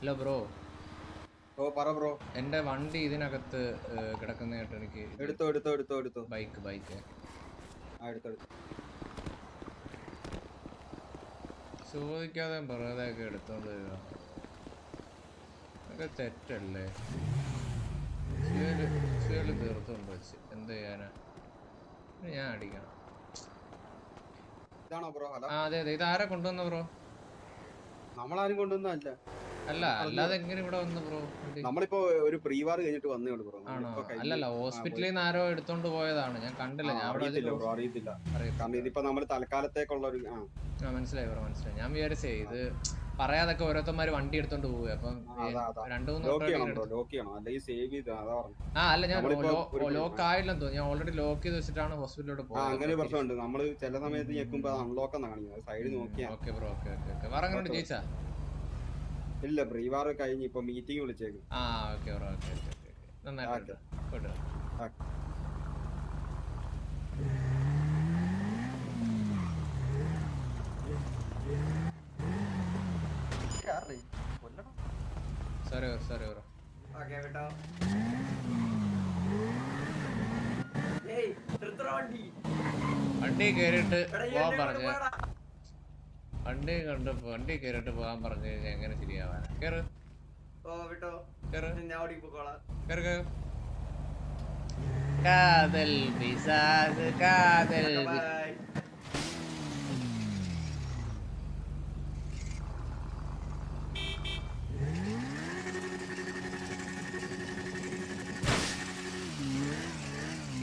Hello bro ഓ പറ bro എന്റെ വണ്ടി ഇതിനകത്ത് ഏഹ്, കിടക്കുന്ന കേട്ടോ എനിക്ക്. എടുത്തോ എടുത്തോ എടുത്തോ എടുത്തോ. Bike bike. ആ എടുത്തോ എടുത്തോ. ചോദിക്കാതെ പറയാതെ ഒക്കെ എടുത്തോണ്ട് വരിക. അതൊക്കെ തെറ്റല്ലേ? ഫ്യൂൽ തീർത്തുകൊണ്ട് വെച്ച്. എന്ത് ചെയ്യാനാ? ഞാൻ അടിക്കണം. ഇതാണോ ബ്രോ ഹലോ? ആ അതെ അതെ. ഇത് ആരാ കൊണ്ടുവന്ന ബ്രോ നമ്മളാരും കൊണ്ടൊന്നല്ല അല്ല അല്ലാതെ എങ്ങനെ ഇവിടെ വന്നു ബ്രോ? നമ്മളിപ്പോ ഒരു പ്രീ വാർ കഴിഞ്ഞിട്ട് വന്നേ ഉള്ളൂ ബ്രോ. അല്ലല്ല ഹോസ്പിറ്റലിൽ നിന്ന് ആരോ എടുത്തോണ്ട് പോയതാണ്. ഞാൻ കണ്ടില്ല ഞാൻ അവിടെ അറിയത്തില്ല ബ്രോ അറിയത്തില്ല. കാരണം ഇതിപ്പോ നമ്മൾ തൽക്കാലത്തേക്കുള്ള ഒരു ആ. മനസ്സിലായി ബ്രോ മനസ്സിലായി. ഞാൻ വിചാരിച്ചേ ഇത് പറയാതൊക്കെ ഓരോരുത്തന്മാര് വണ്ടി എടുത്തോണ്ട് പോവുക അപ്പം രണ്ടു മൂന്ന് ആ അല്ല ഞാൻ ലോക്ക് ആയില്ലെന്ന് തോന്നുന്നു. ഞാൻ ഓൾറെഡി ലോക്ക് ചെയ്ത് വെച്ചിട്ടാണ് ഹോസ്പിറ്റലിലോട്ട് പോകുന്നത് അങ്ങനെ പ്രശ്നമുണ്ട്. നമ്മൾ ചില സമയത്ത് ഞെക്കുമ്പോ അൺലോക്ക് എന്നാ കാണിക്കുന്നത്. സൈഡ് നോക്കിയാ. ഓക്കെ ബ്രോ ഓക്കെ ഓക്കെ വേറെ അങ്ങനെ. ജയിച്ചാ? ഇല്ല പ്രീ വാർ കഴിഞ്ഞ് ഇപ്പൊ മീറ്റിംഗ് വിളിച്ചേക്കും. ആ okay bro okay okay okay. വാ. ആ. Sorry bro sorry bro okay കേട്ടോ വണ്ടി? വണ്ടി കയറിയിട്ട് പോവാൻ പറഞ്ഞ്. വണ്ടി കണ്ട് വണ്ടി കയറിട്ട് പോകാൻ പറഞ്ഞു കഴിഞ്ഞാൽ എങ്ങനെ ശരിയാവാനാ? കേറ്. ഓ വിട്ടോ. കേറ്. ഞാൻ ഓടി പോക്കോളാം കേറ് കാതൽ പിസാസ് കാതൽ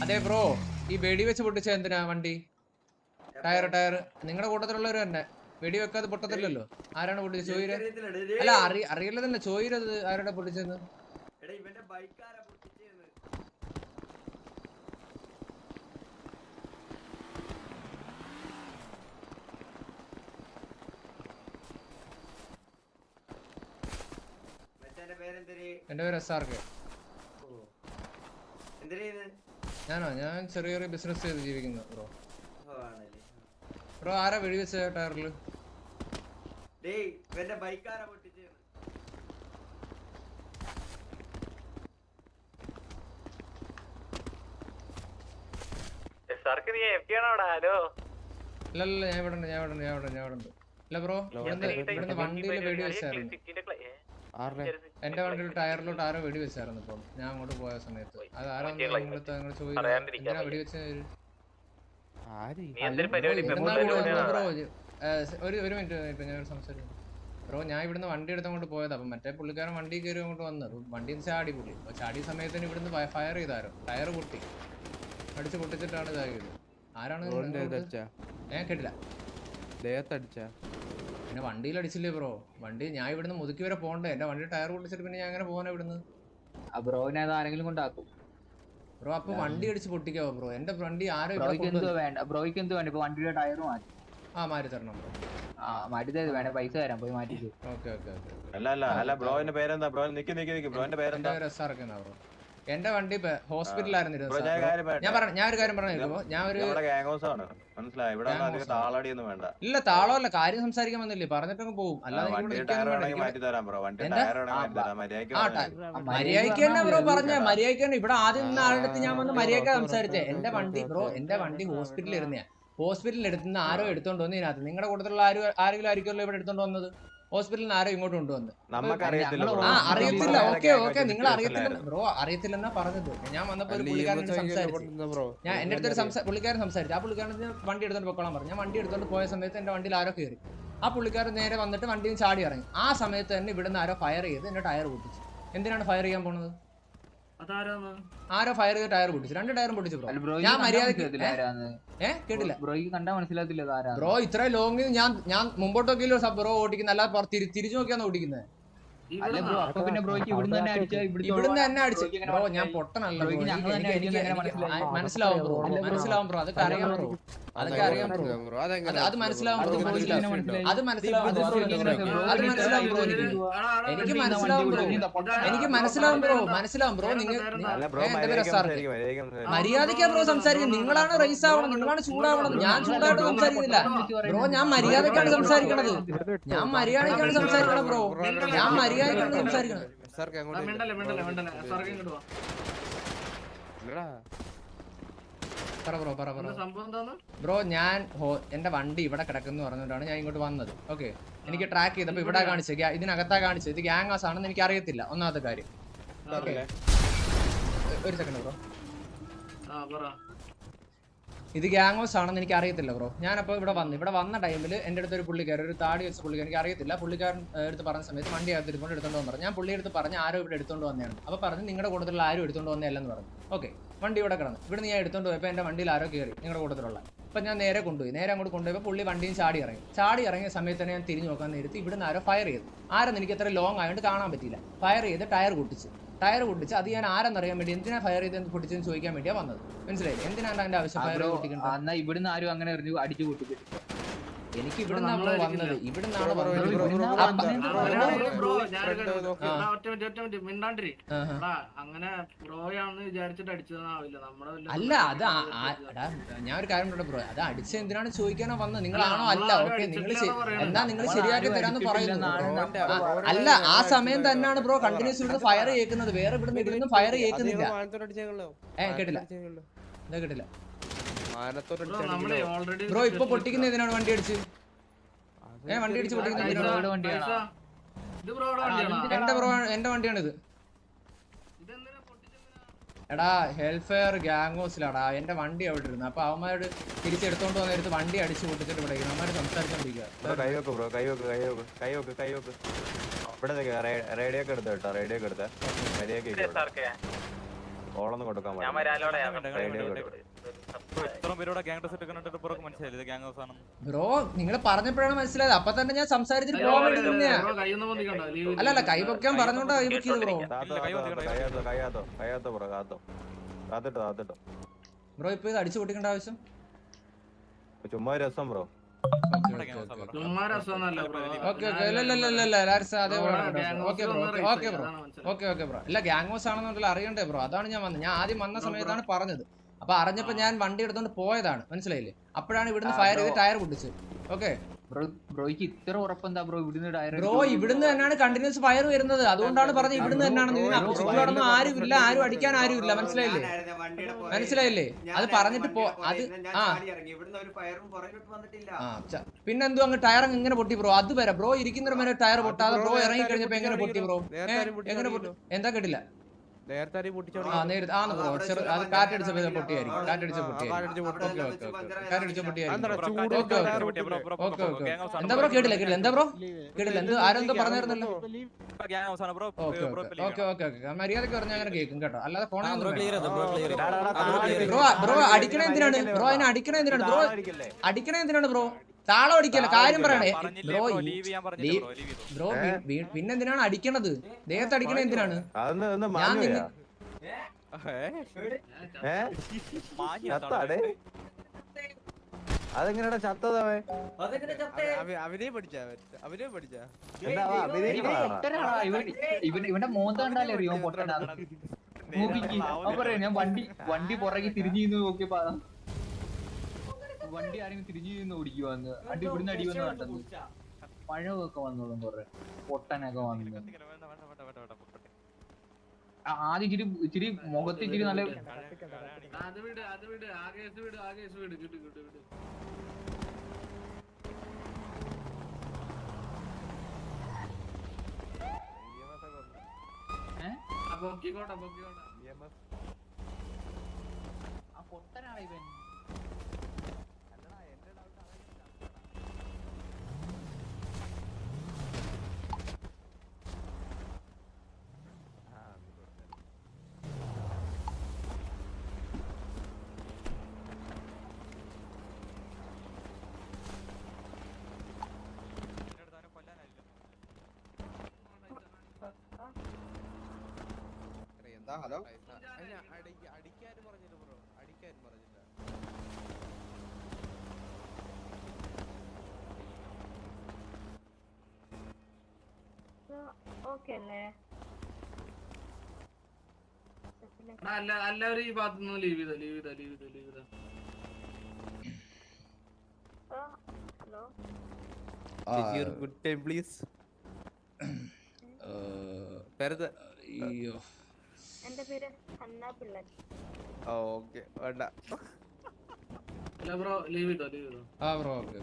അതെ ബ്രോ ഈ വെടി വെച്ച് പൊട്ടിച്ച എന്തിനാ വണ്ടി? ടയർ ടയർ നിങ്ങളുടെ കൂട്ടത്തിലുള്ളവർ തന്നെ. വെടി വെക്കാതെ പൊട്ടത്തില്ലല്ലോ ആരാണ് പൊട്ടിച്ചത്? ചോയിര്. അല്ല അറി അറിയില്ലതല്ല. ചോയിരത് ആരുടെ പൊട്ടിച്ചത്? പൊട്ടിച്ചേന്ന്. എന്റെ പേര് എസ് ആർ കെ ഞാനോ? ഞാൻ ചെറിയ ചെറിയ ബിസിനസ് ചെയ്ത് ജീവിക്കുന്നു ബ്രോ ബ്രോ ആരാ വെടിവെച്ച ടയറിൽ ഡേയ് ഇവന്റെ ബൈക്കാരാ പൊട്ടിച്ചേന്ന് അല്ലല്ല ഞാൻ ഇവിടെ ഉണ്ട് ഞാൻ ഇവിടെ ഉണ്ട് ഞാൻ ഇവിടെ ഉണ്ട് ഞാൻ ഇവിടെ ഉണ്ട് ഇല്ല ബ്രോ ഇവിടുന്ന് ഇവിടുന്ന് വണ്ടിയിൽ വെടി വെച്ചായിരുന്നു. എന്റെ വണ്ടിയിൽ ടയറിലോട്ട് ആരോ വെടി വെച്ചായിരുന്നു ഇപ്പം. ഞാൻ അങ്ങോട്ട് പോയ സമയത്ത്. അത് ആരോ നിങ്ങളടുത്ത് നിങ്ങൾ ചോദിച്ചു വെടി വെച്ചു ബ്രോ ഒരു ഒരു മിനിറ്റ് ഇപ്പൊ ഞാൻ സംസാരിക്കും ബ്രോ ഞാൻ ഇവിടുന്ന് വണ്ടി എടുത്തങ്ങോട്ട് പോയത്. അപ്പം മറ്റേ പുള്ളിക്കാരൻ വണ്ടി കയറി അങ്ങോട്ട് വന്നത് വണ്ടി വണ്ടിയിൽ ചാടി പുള്ളി. അപ്പോൾ ചാടിയ സമയത്തിന് ഇവിടുന്ന് ഫയർ ചെയ്താരോ? ടയർ പൊട്ടി. അടിച്ച് പൊട്ടിച്ചിട്ടാണ് ഇതായത്. ആരാണ് ഞാൻ കേട്ടില്ല. പിന്നെ വണ്ടിയിൽ അടിച്ചില്ലേ ബ്രോ? വണ്ടി ഞാൻ ഇവിടുന്ന് മുതുക്കി വരെ പോകണ്ടേ? എന്റെ വണ്ടി ടയർ പൊട്ടിച്ചിട്ട് പിന്നെ ഞാൻ അങ്ങനെ പോകാൻ ഇവിടുന്ന്? ബ്രോയിനെ അത് ആരെങ്കിലും കൊണ്ടാക്കും. ബ്രോ അപ്പൊ വണ്ടി അടിച്ച് പൊട്ടിക്കാവോ ബ്രോ? എന്റെ വണ്ടി ആരോ ബ്രോയ്ക്ക് എന്ത് വേണ്ട. ബ്രോയ്ക്ക് എന്ത് വേണ്ട. ഇപ്പൊ വണ്ടിയുടെ ടയർ മാറ്റി. ആ മാറ്റി തരണം ബ്രോ ആ മാറ്റി തരും വേണ്ട പൈസ തരാം പോയി മാറ്റിട്ട് ഓക്കെ ഓക്കെ ഓക്കെ അല്ല അല്ല അല്ല ബ്രോന്റെ പേരെന്താ? ബ്രോ നിക്ക് നിക്ക് നിക്ക് ബ്രോന്റെ എന്റെ പേരെന്താ? ബ്രോ എന്റെ വണ്ടി ഹോസ്പിറ്റലായിരുന്നു ഞാൻ പറഞ്ഞു ഞാൻ ഒരു കാര്യം പറഞ്ഞു ഞാൻ ഒരു ഇല്ല താളോ അല്ല ആണ്. മനസ്സിലായി? ഇവിടെ ഒന്നും അധികം താളടിയൊന്നും വേണ്ട. ഇല്ല താളമല്ല കാര്യം സംസാരിക്കാൻ വന്നില്ലേ? പറഞ്ഞിട്ടങ്ങ് പോകും മര്യാദയ്ക്ക് തന്നെ ബ്രോ പറഞ്ഞ മര്യാദയ്ക്ക് തന്നെ ഇവിടെ ആദ്യം നിന്ന ആളുടെ അടുത്ത് ഞാൻ വന്ന് മര്യാദയ്ക്ക് സംസാരിച്ചേ? എന്റെ വണ്ടി ബ്രോ എന്റെ വണ്ടി ഹോസ്പിറ്റലിൽ ഇരുന്നയാ. ഹോസ്പിറ്റലിൽ എടുത്തുനിന്ന് ആരോ എടുത്തോണ്ട് വന്നു ഇതിനകത്ത്. നിങ്ങളുടെ കൂട്ടത്തിലുള്ള ആരും ആരെങ്കിലും ആയിരിക്കുമല്ലോ ഇവിടെ എടുത്തോണ്ട് വന്നത് ഹോസ്പിറ്റലിൽ നിന്ന് ആരോ ഇങ്ങോട്ട് കൊണ്ടുവന്ന്. അറിയത്തില്ല ഓക്കെ ഓക്കെ. നിങ്ങൾ അറിയത്തില്ല ബ്രോ അറിയത്തില്ലെന്നാ പറഞ്ഞത്. ഞാൻ വന്നപ്പോ ഒരു പുള്ളിക്കാരൻ സംസാരിച്ചു. ഞാൻ എന്റെ അടുത്തൊരു സംസാ പുള്ളിക്കാരൻ സംസാരിച്ചു. ആ പുള്ളിക്കാരൻ വണ്ടി എടുത്തോണ്ട് പൊക്കോളാൻ പറഞ്ഞു. ഞാൻ വണ്ടി എടുത്തോണ്ട് പോയ സമയത്ത് എന്റെ വണ്ടിയിൽ ആരോ കയറി ആ പുള്ളിക്കാരൻ നേരെ വന്നിട്ട് വണ്ടിയിൽ ചാടി ഇറങ്ങി. ആ സമയത്ത് തന്നെ ഇവിടുന്ന് ആരോ ഫയർ ചെയ്ത് എന്റെ ടയർ പൊട്ടിച്ചു. എന്തിനാണ് ഫയർ ചെയ്യാൻ പോണത്? ആരോ ഫയർ ചെയ്ത് ടയർ പൊട്ടിച്ചു. രണ്ട് ടയറും പൊട്ടിച്ചു ബ്രോ ഞാൻ മര്യാദ ആരാന്ന്. കേട്ടില്ല. ബ്രോയ്ക്ക് കണ്ടാ മനസ്സിലാത്തില്ല ബ്രോ ഇത്ര ലോങ് ഞാൻ ഞാൻ മുമ്പോട്ടൊക്കെയല്ലോ ബ്രോ ഓടിക്കുന്നത് അല്ലാതെ പുറത്ത് തിരി- തിരിച്ചു നോക്കിയാണ് ഓടിക്കുന്നത് അല്ല ബ്രോ അപ്പൊ പിന്നെ ബ്രോയ്ക്ക് ഇവിടുന്ന് തന്നെ അടിച്ചാ ഇവിടുത്തെ തന്നെ അടിച്ചു. ബ്രോ ഞാൻ? പൊട്ടനല്ല ബ്രോ? മനസ്സിലാവും. ബ്രോ അല്ല ബ്രോ. മനസ്സിലാവും ബ്രോ അതൊക്കെ അറിയാം ബ്രോ അതൊക്കെ അറിയാം ബ്രോ? അത് മനസ്സിലാവും ബ്രോ? അത് മനസ്സിലാവും ബ്രോ. അത് മനസ്സിലാവും ബ്രോ എനിക്ക്. മനസ്സിലാവും ബ്രോ. എനിക്ക് മനസ്സിലാവും ബ്രോ. മനസ്സിലാവും ബ്രോ. നിങ്ങൾ എന്റെ പേര് മര്യാദയ്ക്ക് ബ്രോ സംസാരിക്കുന്നത് നിങ്ങളാണ് റൈസ് ആവണം നിങ്ങളാണ് ചൂടാവണം. ഞാൻ ചൂടായിട്ട് സംസാരിക്കുന്നില്ല ബ്രോ ഞാൻ മര്യാദയ്ക്കാണ് സംസാരിക്കണത്. ഞാൻ മര്യാദക്കാണ് സംസാരിക്കണത് ബ്രോ. ഞാൻ മര്യാദക്കാണ് സംസാരിക്കണത്. സാർക്ക് അങ്ങോട്ട് പറ ബ്രോ പറ പറ. ബ്രോ ഞാൻ എന്റെ വണ്ടി ഇവിടെ കിടക്കുന്നു പറഞ്ഞിട്ടാണ് ഞാൻ ഇങ്ങോട്ട് വന്നത്. ഓക്കെ. എനിക്ക് ട്രാക്ക് ചെയ്തപ്പോ ഇവിടെ കാണിച്ചത് ഇതിനകത്താ കാണിച്ചത് ഇത് ഗ്യാങ് ഹൗസ് ആണെന്ന് എനിക്ക് അറിയത്തില്ല ഒന്നാമത്തെ കാര്യം. ഒരു സെക്കൻഡ് ബ്രോ. ഇത് ഗ്യാങ് ഹൗസ് ആണെന്ന് എനിക്ക് അറിയത്തില്ല ബ്രോ. ഞാനപ്പോൾ ഇവിടെ വന്നു ഇവിടെ വന്ന ടൈമിൽ എന്റെ അടുത്ത് ഒരു പുള്ളിക്കാരൻ ഒരു താടി വെച്ച പുള്ളിക്കാരൻ എനിക്ക് അറിയത്തില്ല പുള്ളിക്കാരൻ എടുത്ത് പറഞ്ഞ സമയത്ത് വണ്ടി അകത്ത് എടുത്തുകൊണ്ട് എടുത്തോണ്ട് വന്നു പറഞ്ഞു. ഞാൻ പുള്ളി എടുത്ത് പറഞ്ഞ് ആരും ഇവിടെ എടുത്തോണ്ട് വന്നതാണ്. അപ്പോൾ പറഞ്ഞു നിങ്ങളുടെ കൂട്ടത്തിലുള്ള ആരും എടുത്തോണ്ട് വന്നതല്ലെന്ന് പറഞ്ഞു. ഓക്കെ. വണ്ടി ഇവിടെ കിടന്നു. ഇവിടെ ഞാൻ എടുത്തോണ്ട് പോയപ്പോൾ എന്റെ വണ്ടിയിൽ ആരോ കയറി നിങ്ങളുടെ കൂട്ടത്തിലുള്ള. അപ്പം ഞാൻ നേരെ കൊണ്ടുപോയി. നേരെ അങ്ങോട്ട് കൊണ്ടുപോയപ്പോൾ പുള്ളി വണ്ടിയും ചാടി ഇറങ്ങി. ചാടി ഇറങ്ങിയ സമയത്ത് തന്നെ ഞാൻ തിരിഞ്ഞു നോക്കാൻ നേരത്ത് ഇവിടുന്ന് ആരോ ഫയർ ചെയ്തു. ആരെന്ന് എനിക്ക് അത്ര ലോങ് ആയതുകൊണ്ട് കാണാൻ പറ്റിയില്ല. ഫയർ ചെയ്ത് ടയർ പൊട്ടിച്ച്. ടയർ പൊട്ടിച്ച് അത് ഞാൻ ആരെന്നറിയാൻ വേണ്ടി എന്തിനാ ഫയർ ചെയ്ത് പൊട്ടിച്ചെന്ന് ചോദിക്കാൻ വേണ്ടിയാണ് വന്നത്. മനസ്സിലായി എന്തിനാണ് അതിന്റെ ആവശ്യം ഫയർ പൊട്ടിക്കുന്നത്? ഇവിടുന്ന് ആരും അങ്ങനെ അടിച്ചു കൂട്ടിട്ട് എനിക്ക് ഇവിടെ വന്നത്. അങ്ങനെ ബ്രോയാണെന്ന് വിചാരിച്ചിട്ട് അടിച്ചതാവില്ല നമ്മുടെ വല്ല അല്ല അത് ഞാൻ ഒരു കാര്യം ബ്രോ. അത് അടിച്ച എന്തിനാണ് ചോദിക്കാനോ വന്നത്? നിങ്ങളാണോ? അല്ല ഓക്കെ നിങ്ങൾ എന്താ എന്നാ നിങ്ങൾ ശരിയാക്കി തരാന്ന് പറയുന്നു അല്ല. ആ സമയം തന്നെയാണ് ബ്രോ. കണ്ടിന്യൂസ് ഇവിടുന്ന് ഫയർ കേൾക്കുന്നത് വേറെ ഇവിടുന്ന് ഇവിടുന്ന് ഫയർ അത് കേൾക്കുന്നില്ല നിങ്ങൾ മാനത്തോട്ട് അടിച്ചേക്കണല്ലോ. ഏ കേട്ടില്ല. എന്താ കേട്ടില്ല. ബ്രോ നമ്മൾ അടിച്ചേക്കണല്ലോ. ഓൾറെഡി ബ്രോ ഇപ്പൊ പൊട്ടിക്കുന്ന ഇതിനാണ് വണ്ടി അടിച്ച്? ഏ വണ്ടി അടിച്ച് പൊട്ടിക്കുന്ന വണ്ടിയാണോ? ഇത് എന്റെ ബ്രോ എന്റെ വണ്ടിയാണിത്. ഇതെന്തിനാ പൊട്ടിച്ചെന്തിനാ? എടാ ഹെൽഫെയർ ഗ്യാങ്ങോസിലാടാ എന്റെ വണ്ടി അവിടെ ഇരുന്നു. അപ്പൊ അവന്മാരോട് തിരിച്ചെടുത്തോണ്ട് വന്നിരുത്ത് വണ്ടി അടിച്ചു പൊട്ടിച്ചിട്ട് ഇവിടെ. അവന്മാര് സംസാരിച്ചോണ്ടിരിക്കുക റേഡിയോ ഒക്കെ എടുത്ത കേട്ടോ റേഡിയോ ഒക്കെ എടുത്ത കൊടുക്കാൻ റേഡിയോ ഒക്കെ. ഇത്രയും ബ്രോ നിങ്ങൾ പറഞ്ഞപ്പോഴാണ് മനസ്സിലായത്. അപ്പൊ തന്നെ ഞാൻ സംസാരിച്ചിട്ട് ബ്രോ അല്ല അല്ല കൈ പൊക്കാൻ പറഞ്ഞോണ്ടാ കൈ പൊക്കിയത് ബ്രോ ബ്രോ ഇപ്പൊ ഇത് അടിച്ചു പൊട്ടിക്കേണ്ട ആവശ്യം? ചുമ്മാ രസം ബ്രോ. ഇല്ല ഓക്കെ ബ്രോ ഇല്ല ഗ്യാങ് ഹോസ് ആണെന്നുണ്ടല്ലോ അറിയണ്ടേ ബ്രോ? അതാണ് ഞാൻ വന്നത്. ഞാൻ ആദ്യം വന്ന സമയത്താണ് പറഞ്ഞത്. അപ്പൊ അറിഞ്ഞപ്പോ ഞാൻ വണ്ടി എടുത്തോണ്ട് പോയതാണ്. മനസ്സിലായില്ലേ? അപ്പോഴാണ് ഇവിടുന്ന് ഫയർ. ചെയ്ത് ടയർ പൊട്ടിച്ചത്. ഓക്കെ ബ്രോയ്ക്ക് ഇത്ര ഉറപ്പെന്താ ബ്രോ ഇവിടുന്ന് ടയർ ബ്രോ ഇവിടുന്ന് തന്നെയാണ് കണ്ടിന്യൂസ് ഫയർ വരുന്നത്. അതുകൊണ്ടാണ് പറഞ്ഞത് ഇവിടുന്ന് തന്നെയാണ് ആരും ഇല്ല ആരും അടിക്കാൻ ആരും ഇല്ല. മനസ്സിലായില്ലേ? മനസ്സിലായില്ലേ? അത് പറഞ്ഞിട്ട് പോ അത് ആ. ചാടി ഇറങ്ങി. ഇവിടുന്ന് ഒരു ഫയറും പുറകിലോട്ട് വന്നിട്ടില്ല. ആ ച- പിന്നെന്തോ അങ്ങ് ടയർ എങ്ങനെ ഇങ്ങനെ പൊട്ടി ബ്രോ അത് വരെ ബ്രോ ഇരിക്കുന്ന വരെ ടയർ പൊട്ടാതെ ബ്രോ ഇറങ്ങി കഴിഞ്ഞപ്പോ എങ്ങനെ പൊട്ടി ബ്രോ എങ്ങനെ പൊട്ടി? എന്താ കേട്ടില്ല. നേരത്തെ എന്താ ബ്രോ? കേട്ടില്ല കേട്ടില്ല. എന്താ ബ്രോ? കേട്ടില്ല. എന്ത് ആരെന്തോ പറഞ്ഞായിരുന്നല്ലോ? ഓക്കെ ഓക്കെ ഓക്കെ മര്യാദയ്ക്ക് പറഞ്ഞാൽ അങ്ങനെ കേൾക്കും കേട്ടോ. അല്ലാതെ ബ്രോ ബ്രോ അടിക്കണ എന്തിനാണ്? ബ്രോ അതിനെ അടിക്കണ എന്തിനാണ്? ബ്രോ അടിക്കണ എന്തിനാണ് ബ്രോ? താളം അടിക്കല്ല കാര്യം പറയണേ. Bro bro? ലീവ് ചെയ്യാൻ പറഞ്ഞില്ലേ ബ്രോ? ലീവ് ബ്രോ വി- വി- പിന്നെന്തിനാണ് അടിക്കണത്? ദേഹത്ത് അടിക്കണ എന്തിനാണ്? ഞാൻ അതെങ്ങനെയാ ചത്തതവൻ അതെങ്ങനെ ചത്തേ? അവരെ പഠിച്ച അവരെ പഠിച്ച ഇവന്റെ മോന്ത കണ്ടാലേ അറിയോ? പൊട്ടണ്ടാ ഞാൻ വണ്ടി വണ്ടി പുറകെ തിരിഞ്ഞു നോക്കിയപ്പോ. വണ്ടി ആരെങ്കിലും തിരിഞ്ഞു നിന്ന് ഓടിക്കുവാന്ന് അടി ഇവിടുന്ന് അടി വന്ന് കണ്ടത് പഴവൊക്കെ വന്നോളും കുറെ പൊട്ടനൊക്കെ വന്നു ആദ്യം ഇച്ചിരി ഇച്ചിരി മുഖത്ത് ഇച്ചിരി നല്ല ആ വിട് അത് ഹലോ? അടിക്കാനും പറഞ്ഞില്ല ബ്രോ അടിക്കാനും പറഞ്ഞില്ല ഓക്കെ അല്ലേ? അല്ല എല്ലാവരും ഈ ഭാഗത്തുനിന്ന് ലീവ് ചെയ്തോ ലീവ് ചെയ്തോ ലീവ് ചെയ്തോ ലീവ് ചെയ്തോ. ഹലോ? ഗുഡ് ടൈം പ്ലീസ് വെറുതെ. അയ്യോ. എന്റെ പേര് ഹന്ന പിള്ളൻ. ഓക്കെ. വേണ്ട. അല്ല ബ്രോ ലീവ് ഇട്ടോ ലീവ് ഇട്ടോ? ആ ബ്രോ ഓക്കെ.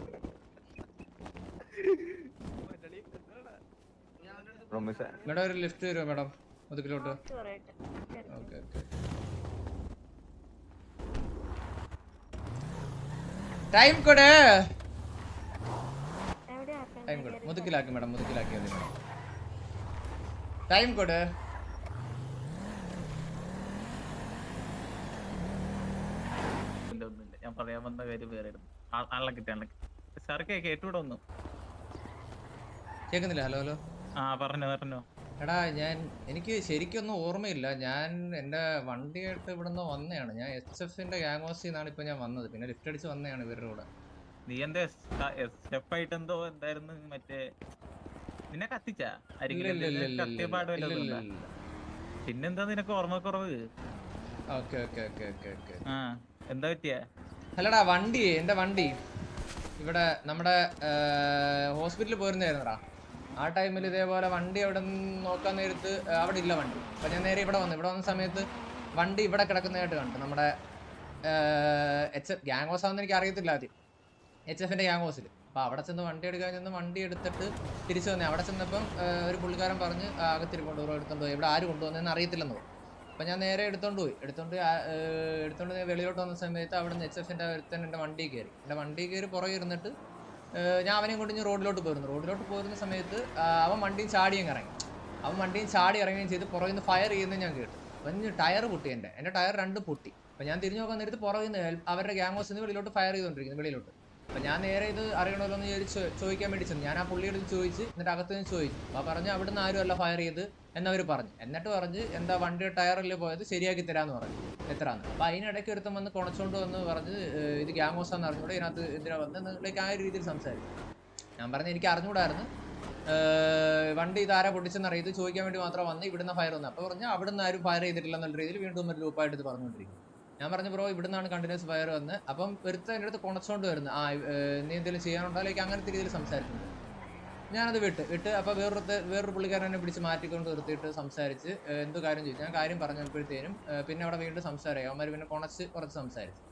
മേഡം ഒരു ലിഫ്റ്റ് തരുമോ മേഡം? മുതുക്കിലോട്ട് പറയട്ടെ ഓക്കെ ഓക്കെ. ടൈം കൊട്. ടൈം കൊട്. മുതുക്കിലാക്കി മേഡം മുതുക്കിലാക്കി മതി മേഡം. ടൈം കൊട് ഇല്ല ഒന്നുമില്ല ഞാൻ പറയാൻ വന്ന കാര്യം വേറെ ആളെ കിട്ടി ആളെ സാർക്ക് കേട്ടൂടെ ഒന്നു? കേൾക്കുന്നില്ല ഹലോ ഹലോ. ആ പറഞ്ഞോ പറഞ്ഞോ. എടാ ഞാൻ എനിക്ക് ശരിക്കൊന്നും ഓർമ്മയില്ല. ഞാൻ എന്റെ വണ്ടിയായിട്ട് ഇവിടുന്ന് വന്നതാണ്. ഞാൻ എസ് എഫിന്റെ ഗ്യാങ് ഹോസിൽ നിന്നാണ് ഇപ്പൊ ഞാൻ വന്നത്. പിന്നെ ലിഫ്റ്റ് അടിച്ച് വന്നതാണ് ഇവരുടെ കൂടെ. നീ എന്താ എഫ് ആയിട്ട് എന്തോ എന്തായിരുന്നു? മറ്റേ നിന്നെ കത്തിച്ചാ? പിന്നെന്താ നിനക്ക് ഓർമ്മക്കുറവ്? Okay okay okay okay okay. ആ എന്താ പറ്റിയ? അല്ലടാ വണ്ടി എന്റെ വണ്ടി. ഇവിടെ നമ്മുടെ ഹോസ്പിറ്റലിൽ പോയിരുന്നായിരുന്നടാ. ആ ടൈമിൽ ഇതേപോലെ വണ്ടി അവിടെ നോക്കാൻ നേരത്ത് അവിടെ ഇല്ല വണ്ടി. അപ്പൊ ഞാൻ നേരെ ഇവിടെ വന്നു. ഇവിടെ വന്ന സമയത്ത് വണ്ടി ഇവിടെ കിടക്കുന്നതായിട്ട് കണ്ടു. നമ്മുടെ എച്ച് എഫ് ഗ്യാങ് ഹോസ് ആണെന്ന് എനിക്ക് അറിയത്തില്ല ആദ്യം. എച്ച് എഫിന്റെ ഗ്യാങ് ഹോസിൽ അപ്പൊ അവിടെ ചെന്ന് വണ്ടി എടുക്കാൻ ചെന്ന് വണ്ടി എടുത്തിട്ട് തിരിച്ചു വന്നേ. അവിടെ ചെന്നപ്പം ഒരു പുള്ളിക്കാരൻ പറഞ്ഞ് അകത്തിരി കൊണ്ടുപോകും എടുത്തോണ്ട് പോയി ഇവിടെ ആര് കൊണ്ടുവന്നെന്ന് അറിയത്തില്ലെന്ന് പറഞ്ഞു. അപ്പൊ ഞാൻ നേരെ എടുത്തോണ്ട് പോയി. എടുത്തോണ്ട് എടുത്തോണ്ട് വെളിയിലോട്ട് വന്ന സമയത്ത് അവിടെ നിന്ന് എച്ച് എഫിന്റെ ഒരുത്തൻ എന്റെ വണ്ടി കയറി. എന്റെ വണ്ടി കയറി പുറകെ ഇരുന്നിട്ട് ഞാൻ അവനെയും കൊണ്ട് ഞാൻ റോഡിലോട്ട് പോയിരുന്നു. റോഡിലോട്ട് പോരുന്ന സമയത്ത് അവൻ വണ്ടിയും ചാടി അങ്ങ് ഇറങ്ങി. അവൻ വണ്ടിയും ചാടി ഇറങ്ങുകയും ചെയ്ത് പുറകിൽ നിന്ന് ഫയർ ചെയ്യുന്നത് ഞാൻ കേട്ടു. അപ്പം ടയർ പൊട്ടി എന്റെ എന്റെ ടയർ രണ്ട് പൊട്ടി. അപ്പൊ ഞാൻ തിരിഞ്ഞു നോക്കാൻ നേരത്ത് പുറകിൽ നിന്ന് അവരുടെ ഗ്യാങ് ഹൗസിൽ നിന്ന് വെളിയിലോട്ട് ഫയർ ചെയ്തുകൊണ്ടിരിക്കുന്നു വെളിയിലോട്ട്. അപ്പൊ ഞാൻ നേരെ ഇത് അറിയണമല്ലോ എന്ന് വിചാരിച്ച് ചോദിക്കാൻ വേണ്ടി ചെന്നു. ഞാൻ ആ പുള്ളിയോട് ചോദിച്ച് എന്നിട്ട് അകത്ത് നിന്ന് ചോദിച്ചു. അപ്പൊ പറഞ്ഞു അവിടുന്ന് ആരും അല്ല ഫയർ ചെയ്ത്. എന്നവർ പറഞ്ഞു. എന്നിട്ട് പറഞ്ഞ് എന്താ വണ്ടി ടയറിൽ പോയത്? ശരിയാക്കി തരാന്ന് പറഞ്ഞു. എത്രാന്ന്? അപ്പൊ അതിനിടയ്ക്ക് ഒരുത്തം വന്ന് കുണച്ചോണ്ട് വന്ന് പറഞ്ഞ് ഇത് ആണെന്ന് അറിഞ്ഞൂടെ? ഇതിനകത്ത് എന്തിനാ വന്ന്? ലൈക്ക് ആ ഒരു രീതിയിൽ സംസാരിച്ചു. ഞാൻ പറഞ്ഞു എനിക്ക് അറിഞ്ഞുകൂടായിരുന്നു വണ്ടി ഇതാരാ പൊട്ടിച്ചെന്ന് അറിയത് ചോദിക്കാൻ വേണ്ടി മാത്രം വന്ന്. ഇവിടുന്ന് ഫയർ വന്നു. അപ്പൊ പറഞ്ഞു അവിടുന്ന് ആരും ഫയർ ചെയ്തിട്ടില്ല എന്നുള്ള രീതിയിൽ വീണ്ടും ഒരു ലൂപ്പായിട്ട് ഇത് പറഞ്ഞുകൊണ്ടിരിക്കും ഞാൻ പറഞ്ഞു ബ്രോ ഇവിടുന്നാണ് കണ്ടിന്യൂസ് ഫയർ വന്ന്. അപ്പം ഒരുത്തൻ എന്റെ അടുത്ത് കുണച്ചോണ്ട് വരുന്നത് ആ നീ എന്തെങ്കിലും ചെയ്യാനുണ്ടോ? അല്ലെങ്കിൽ അങ്ങനത്തെ രീതിയിൽ സംസാരിക്കുന്നു ഞാനത് വിട്ട് വിട്ട് അപ്പോൾ വേറൊരു വേറൊരു പുള്ളിക്കാരൻ എന്നെ പിടിച്ച് മാറ്റിക്കൊണ്ട് നിർത്തിയിട്ട് സംസാരിച്ച് എന്തോ കാര്യം ചോദിച്ചു. ഞാൻ കാര്യം പറഞ്ഞപ്പോഴത്തേനും പിന്നെ അവിടെ വീണ്ടും സംസാരമായി അവന്മാർ പിന്നെ കുണച്ച് കുറച്ച് സംസാരിച്ചു.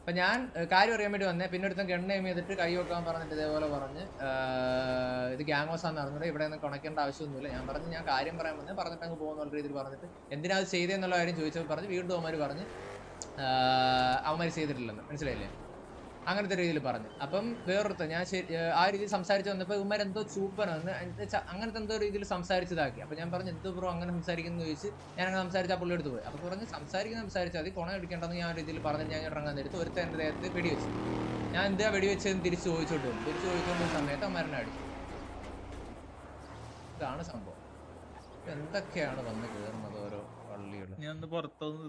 അപ്പം ഞാൻ കാര്യം അറിയാൻ വേണ്ടി വന്നേ. പിന്നെ ഒരുത്തൻ ഗണ്ണ് എയിം ചെയ്തിട്ട് കൈ വെക്കാൻ പറഞ്ഞിട്ട് ഇതേപോലെ പറഞ്ഞ് ഇത് ഗ്യാങ് ഹൗസ് ആണെന്ന് അറിഞ്ഞൂടെ ഇവിടെ നിന്ന് കുണയ്ക്കേണ്ട ആവശ്യമൊന്നുമില്ല. ഞാൻ പറഞ്ഞു ഞാൻ കാര്യം പറയാൻ വന്നേ. പറഞ്ഞിട്ട് അങ്ങ് പോകുന്ന രീതിയിൽ പറഞ്ഞിട്ട് എന്തിനാ അത് ചെയ്തതെന്നുള്ള കാര്യം ചോദിച്ചപ്പോൾ പറഞ്ഞ് വീണ്ടും അവന്മാർ പറഞ്ഞ് അവന്മാർ ചെയ്തിട്ടില്ലെന്ന്. മനസ്സിലായില്ലേ? അങ്ങനത്തെ രീതിയിൽ പറഞ്ഞു. അപ്പം വേറൊരുത്ത ഞാൻ ശരി ആ രീതിയിൽ സംസാരിച്ച് വന്നപ്പോൾ ഇവന്മാർ എന്തോ ചൂപ്പനെന്ന് അങ്ങനത്തെ എന്തോ രീതിയിൽ സംസാരിച്ചതാക്കി. അപ്പം ഞാൻ പറഞ്ഞു എന്തോ ബ്രോ അങ്ങനെ സംസാരിക്കുന്നു? ചോദിച്ച് ഞാൻ അങ്ങനെ സംസാരിച്ച് ആ പുള്ളി എടുത്ത് പോയി. അപ്പോൾ പറഞ്ഞ് സംസാരിക്കുന്ന സംസാരിച്ചാൽ മതി. കുണം എടുക്കേണ്ടെന്ന് ഞാൻ രീതിയിൽ പറഞ്ഞ് ഞാൻ ഇറങ്ങാൻ നേരത്ത് ഒരുത്തൻ എന്റെ ദേഹത്ത് വെടിവെച്ചു. ഞാൻ എന്താ വെടിവെച്ചതെന്ന് തിരിച്ച് ചോദിച്ചോണ്ട് വന്നു തിരിച്ച് ചോദിച്ചുകൊണ്ട് സമയത്ത് മരണം അടിച്ചു. ഇതാണ് സംഭവം. എന്തൊക്കെയാണ് വന്ന് കയറുന്നത് ഓരോ പള്ളികൾ ഞാൻ പുറത്തൊന്ന്